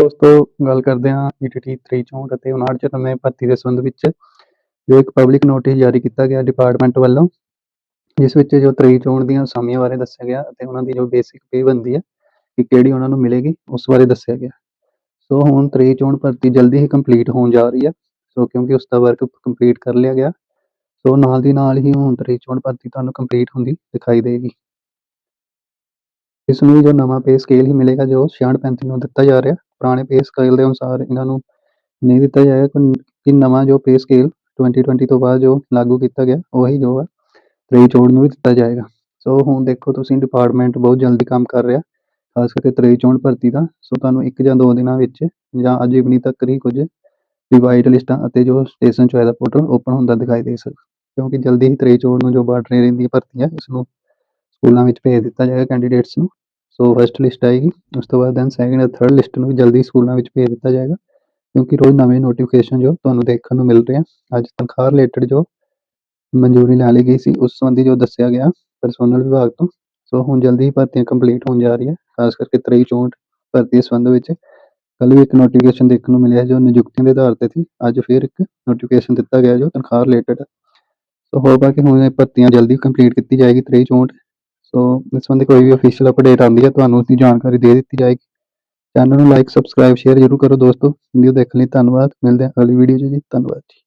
ਦੋਸਤੋ, ਗੱਲ ਕਰਦੇ ਹਾਂ ਈਟੀਟੀ 364 ਅਤੇ 5994 ਭਰਤੀ ਦੇ ਸੰਬੰਧ ਵਿੱਚ, ਜੋ ਇੱਕ ਪਬਲਿਕ ਨੋਟਿਸ ਜਾਰੀ ਕੀਤਾ ਗਿਆ ਡਿਪਾਰਟਮੈਂਟ ਵੱਲੋਂ, ਜਿਸ ਵਿੱਚ ਜੋ 364 ਦੀਆਂ ਅਸਾਮੀਆਂ ਬਾਰੇ ਦੱਸਿਆ ਗਿਆ ਅਤੇ ਉਹਨਾਂ ਦੀ ਜੋ ਬੇਸਿਕ ਪੇ ਬਣਦੀ ਹੈ ਕਿ ਕਿਹੜੀ ਉਹਨਾਂ ਨੂੰ ਮਿਲੇਗੀ, ਉਸ ਬਾਰੇ ਦੱਸਿਆ ਗਿਆ। ਸੋ ਹੁਣ 364 ਭਰਤੀ ਜਲਦੀ ਹੀ ਕੰਪਲੀਟ ਹੋਣ ਜਾ ਰਹੀ ਹੈ, ਸੋ ਕਿਉਂਕਿ ਉਸ ਦਾ ਵਰਕ ਕੰਪਲੀਟ ਕਰ ਲਿਆ ਗਿਆ, ਸੋ ਨਾਲ ਦੀ ਨਾਲ ਹੀ ਹੁਣ 364 ਭਰਤੀ ਤੁਹਾਨੂੰ ਕੰਪਲੀਟ ਹੁੰਦੀ ਦਿਖਾਈ ਦੇਗੀ। ਇਸ ਨੂੰ ਜੋ ਨਵਾਂ ਪੇ ਸਕੇਲ ਹੀ ਮਿਲੇਗਾ, ਜੋ 66 35 ਨੂੰ ਦਿੱਤਾ ਜਾ ਰਿਹਾ ਪੁਰਾਣੇ ਪੇ ਸਕੇਲ ਦੇ ਅਨੁਸਾਰ ਇਹਨਾਂ ਨੂੰ ਨਹੀਂ ਦਿੱਤਾ ਜਾਏਗਾ, ਕਿ- ਨਵਾਂ ਜੋ ਪੇ ਸਕੇਲ 2020 ਤੋਂ ਬਾਅਦ ਜੋ ਲਾਗੂ ਕੀਤਾ ਗਿਆ, ਉਹੀ ਜੋ ਹੈ 364 ਨੂੰ ਵੀ ਦਿੱਤਾ ਜਾਏਗਾ। ਸੋ ਹੁਣ ਦੇਖੋ ਤੁਸੀਂ ਡਿਪਾਰਟਮੈਂਟ ਬਹੁਤ ਜਲਦੀ ਕੰਮ ਕਰ ਰਿਹਾ, ਖਾਸ ਕਰਕੇ 364 ਭਰਤੀ ਦਾ। ਸੋ ਤੁਹਾਨੂੰ ਇੱਕ ਜਾਂ ਦੋ ਦਿਨਾਂ ਵਿੱਚ ਜਾਂ ਅੱਜ ਇਵਨਿੰਗ ਤੱਕ ਹੀ ਕੁਝ ਰਿਵਾਈਡ ਲਿਸਟਾਂ ਅਤੇ ਜੋ ਸਟੇਸ਼ਨ ਚੋਏ ਦਾ ਪੋਰਟਲ ਓਪਨ ਹੁੰਦਾ ਦਿਖਾਈ ਦੇ ਸਕਦਾ। ਕਿਉਂਕਿ ਜਲਦੀ ਹੀ 364 ਨੂੰ ਜੋ ਬਾਰਡਰ ਏਰੀਆ ਦੀ ਭਰਤੀ ਹੈ ਇਸ ਨੂੰ ਸਕੂਲਾਂ ਵਿੱਚ ਭੇਜ ਦਿੱਤਾ ਜਾਏਗਾ ਕੈਂਡੀਡੇਟਸ ਨੂੰ। ਸੋ ਫਸਟ ਲਿਸਟ ਆਏਗੀ। ਉਸ ਤੋਂ ਬਾਅਦ ਦੈਨ ਸੈਕਿੰਡ ਅਤੇ ਥਰਡ ਲਿਸਟ ਨੂੰ ਵੀ ਜਲਦੀ ਸਕੂਲਾਂ ਵਿੱਚ ਭੇਜ ਦਿੱਤਾ ਜਾਏਗਾ। ਕਿਉਂਕਿ ਰੋਜ਼ ਨਵੇਂ ਨੋਟੀਫਿਕੇਸ਼ਨ ਜੋ ਤੁਹਾਨੂੰ ਦੇਖਣ ਨੂੰ ਮਿਲ ਰਹੇ। ਆ ਅੱਜ ਤਨਖਾਹ ਰਿਲੇਟਡ ਜੋ ਮਨਜ਼ੂਰੀ ਲੈ ਲਈ ਗਈ ਸੀ, ਉਸ ਸੰਬੰਧੀ ਜੋ ਦੱਸਿਆ ਗਿਆ ਪਰਸੋਨਲ ਵਿਭਾਗ ਤੋਂ। ਸੋ ਹੁਣ ਜਲਦੀ ਹੀ ਭਰਤੀਆਂ ਕੰਪਲੀਟ ਹੋਣ ਜਾ ਰਹੀ ਹੈ ਖਾਸ ਕਰਕੇ 364 ਭਰਤੀ ਦੇ ਸੰਬੰਧ ਵਿੱਚ। ਕੱਲ ਵੀ ਇੱਕ ਨੋਟੀਫਿਕੇਸ਼ਨ ਦੇਖਣ ਨੂੰ ਮਿਲਿਆ ਜੋ ਨਿਯੁਕਤੀਆਂ ਦੇ ਆਧਾਰ ਤੇ ਸੀ। ਅੱਜ ਫਿਰ ਇੱਕ ਨੋਟੀਫਿਕੇਸ਼ਨ ਦਿੱਤਾ ਗਿਆ ਜੋ ਤਨਖਾਹ ਰਿਲੇਟਡ ਸੋ ਹੋਪ ਹੈ ਕਿ ਹੁਣ ਇਹ ਭਰਤੀਆਂ ਜਲਦੀ ਕੰਪਲੀਟ ਕੀਤੀ ਜਾਏਗੀ 364 ਸੋ ਇਸ ਸੰਬੰਧੀ ਕੋਈ ਵੀ ਅਫੀਸ਼ੀਅਲ ਅਪਡੇਟ ਆਉਂਦੀ ਹੈ, ਤੁਹਾਨੂੰ ਉਸਦੀ ਜਾਣਕਾਰੀ ਦੇ ਦਿੱਤੀ ਜਾਏਗੀ। ਚੈਨਲ ਨੂੰ ਲਾਈਕ ਸਬਸਕ੍ਰਾਈਬ ਸ਼ੇਅਰ ਜ਼ਰੂਰ ਕਰੋ ਦੋਸਤੋ। ਵੀਡੀਓ ਦੇਖਣ ਲਈ ਧੰਨਵਾਦ। ਮਿਲਦੇ ਹਾਂ ਅਗਲੀ ਵੀਡੀਓ 'ਚ ਜੀ। ਧੰਨਵਾਦ ਜੀ।